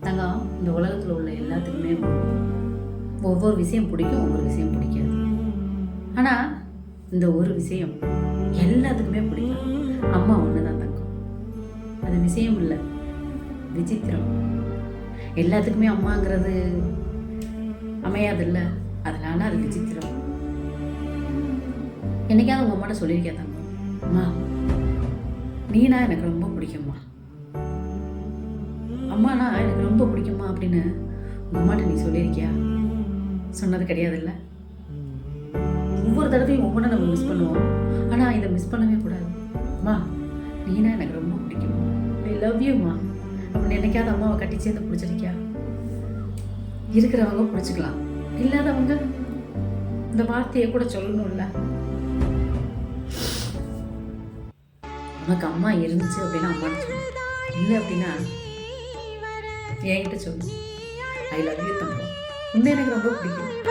தங்கம் இந்த உலகத்தில் உள்ள எல்லாத்துக்குமே ஒவ்வொரு விஷயம் பிடிக்கும் ஒவ்வொரு விஷயம் பிடிக்காது. ஆனால் இந்த ஒரு விஷயம் எல்லாத்துக்குமே பிடிக்கும். அம்மா ஒன்று தான் தங்கம். அது விஷயம் இல்லை. விசித்திரம். எல்லாத்துக்குமே அம்மாங்கிறது அமையாதில்ல? அதனால அது விசித்திரம். என்னைக்காவது உங்கள் அம்மாட்ட சொல்லியிருக்கேன் தங்கம்? அம்மா நீனா எனக்கு ரொம்ப பிடிக்கும்மா. அம்மானா எனக்கு ரொம்ப பிடிக்குமா அப்படின்னு உங்கள் அம்மாட்ட நீ சொல்லியிருக்கியா? சொன்னது கிடையாதுல்ல. ஒவ்வொரு தடவையும் ஒவ்வொன்றும் நம்ம மிஸ் பண்ணுவோம். ஆனால் இதை மிஸ் பண்ணவே கூடாது. அம்மா நீனா எனக்கு ரொம்ப பிடிக்கும். ஐ லவ் யூம்மா அப்படின்னு என்னைக்காவது அம்மாவை கட்டி சேர்ந்து பிடிச்சிருக்கியா? இருக்கிறவங்க பிடிச்சிக்கலாம். இல்லாதவங்க இந்த வார்த்தையை கூட சொல்லணும்ல. உனக்கு அம்மா இருந்துச்சு அப்படின்னா அம்மா இல்லை அப்படின்னா என்கிட்ட சொல்லு ஐ லவ் யூ தங்கம் உன்னை எனக்கு ரொம்ப பிடிக்கும் வர